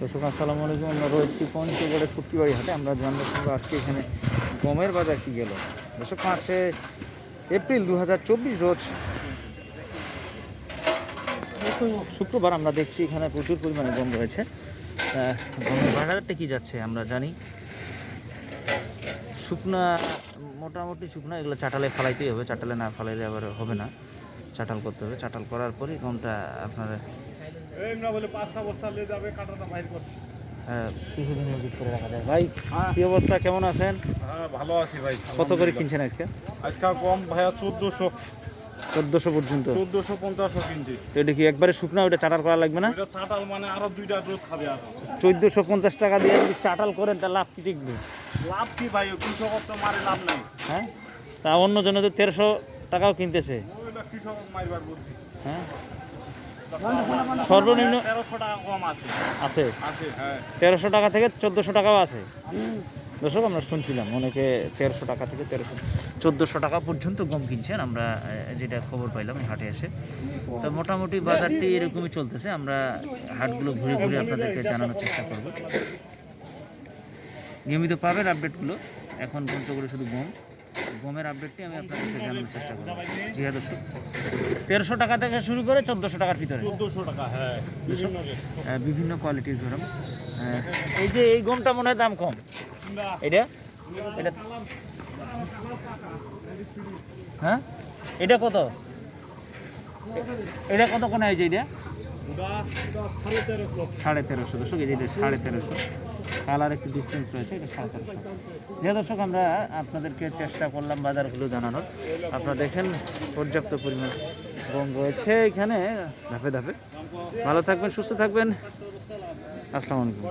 দর্শক, আসসালামু আলাইকুম। আমরা রয়েছি পঞ্চগড়ের ফুটকিবাড়ি হাটে। আমরা জানব শুনব আজকে এখানে গমের বাজার কি গেল। দর্শক পাঁচে এপ্রিল দু রোজ শুক্রবার আমরা দেখছি এখানে প্রচুর পরিমাণে গম রয়েছে। গমের বাজারটা কি যাচ্ছে আমরা জানি। শুকনা, মোটামুটি শুকনা, এগুলো চাটালে ফালাইতেই হবে। চাটালে না ফালাইলে আবার হবে না। চাটাল করতে হবে। চাটাল করার পরই গমটা আপনার কিছুদিন মজুত করে রাখা যায়। ভাই কি অবস্থা? কেমন আছেন? হ্যাঁ ভালো আছি ভাই কত করে কিনছেন আজকে? আজকাল কম ভাইয়া চোদ্দোশো। চোদ্দোশো পর্যন্ত? চোদ্দোশো পঞ্চাশও কিনছি। এটা কি একবারে শুকনা ওটা চাটাল করা লাগবে না? চাটাল মানে আরও দুইটা রোদ খাবে আর। চোদ্দোশো পঞ্চাশ টাকা দিয়ে যদি চাটাল করেন তাহলে লাভ কি টিকবে লাভ কি ভাই কৃষক তো মারে লাভ নাই। হ্যাঁ? তা অন্য জন্য তো তেরোশো টাকাও কিনতেছে। হ্যাঁ? সর্বনিম্ন আছে। হ্যাঁ। তেরোশো টাকা থেকে চোদ্দোশো টাকাও আছে? দর্শক আমরা শুনছিলাম অনেকে তেরোশো টাকা থেকে তেরোশো চোদ্দোশো টাকা পর্যন্ত গম কিনছেন। আমরা যেটা খবর পাইলাম হাটে এসে। তো মোটামুটি বাজারটি এরকমই চলতেছে। আমরা হাটগুলো ঘুরে ঘুরে আপনাদেরকে জানানোর চেষ্টা করব। নিয়মিত পাবেন আপডেটগুলো এখন পঞ্চগড়ে শুধু গম। গমের আপডেটটি আমি আপনাদেরকে জানানোর চেষ্টা করব। জি হ্যাঁ দর্শক তেরোশো টাকা থেকে শুরু করে চোদ্দোশো টাকার ভিতরে। চোদ্দোশো টাকা হ্যাঁ বিভিন্ন কোয়ালিটির গরম। এই যে এই গমটা মনে হয় দাম কম। এটা? এটা হ্যাঁ? এটা কত? এটা কত কোন হয়েছে এটা? সাড়ে তেরোশো। দর্শক এই যে এটা সাড়ে তেরোশো। কালার একটু ডিস্টেন্স রয়েছে, এটা সতেরোশো তেরোশো যে দর্শক, আমরা আপনাদেরকে চেষ্টা করলাম বাজারগুলো জানানোর আপনারা দেখেন, পর্যাপ্ত পরিমাণ গম রয়েছে এখানে। ধাপে ধাপে। ভালো থাকবেন, সুস্থ থাকবেন। আসসালামু আলাইকুম।